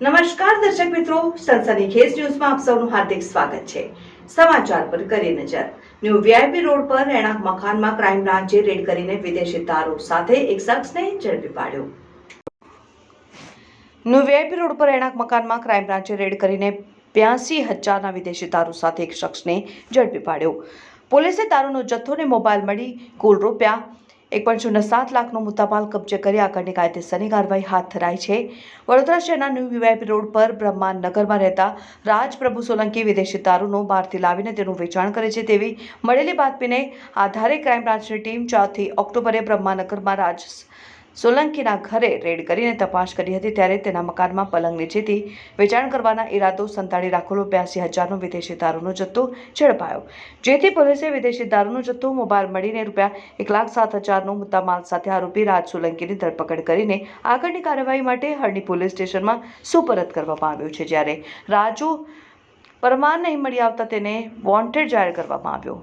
નમસ્કાર દર્શક મિત્રો, સનસની ખેસ ન્યૂઝમાં આપ સૌનું હાર્દિક સ્વાગત છે. સમાચાર પર કરી નજર. ન્યૂ વીઆઈપી રોડ પર રહેણાંક મકાનમાં ક્રાઇમ બ્રાન્ચે રેડ કરીને વિદેશી દારૂ સાથે એક શખ્સને ઝડપી પાડ્યો. ન્યૂ વીઆઈપી રોડ પર રહેણાંક મકાનમાં ક્રાઇમ બ્રાન્ચે રેડ કરીને બ્યાસી હજારના વિદેશી દારૂ સાથે એક શખ્સને ઝડપી પાડ્યો. પોલીસે દારૂનો જથ્થો ને મોબાઈલ મળી કુલ રૂપિયા એક પોઈન્ટ શૂન્ય સાત લાખનો મુદ્દામાલ કબજે કરી આગળની કાયદેસરની કાર્યવાહી હાથ ધરાઈ છે. વડોદરા શહેરના ન્યૂ વીઆઈપી રોડ પર બ્રહ્માનગરમાં રહેતા રાજ પ્રભુ સોલંકી વિદેશી દારૂનો બહારથી લાવીને તેનું વેચાણ કરે છે તેવી મળેલી બાતમીને આધારે ક્રાઇમ બ્રાન્ચની ટીમ ચારથી ઓક્ટોબરે બ્રહ્માનગરમાં રાજ સોલંકીના ઘરે રેડ કરીને તપાસ કરી હતી ત્યારે તેના મકાનમાં પલંગ નીચેથી વેચાણ કરવાના ઈરાદો, સંતાડી રાખેલો બ્યાસી હજારનો વિદેશી દારૂનો જથ્થો ઝડપાયો. જેથી પોલીસે વિદેશી દારૂનો જથ્થો, મોબાઈલ મળીને રૂપિયા એક લાખ સાત હજારનો મુદ્દામાલ સાથે આરોપી રાજ સોલંકીની ધરપકડ કરીને આગળની કાર્યવાહી માટે હરણી પોલીસ સ્ટેશનમાં સુપરત કરવામાં આવ્યો છે. જ્યારે રાજુ પરમાર નહીં મળી આવતા તેને વોન્ટેડ જાહેર કરવામાં આવ્યો.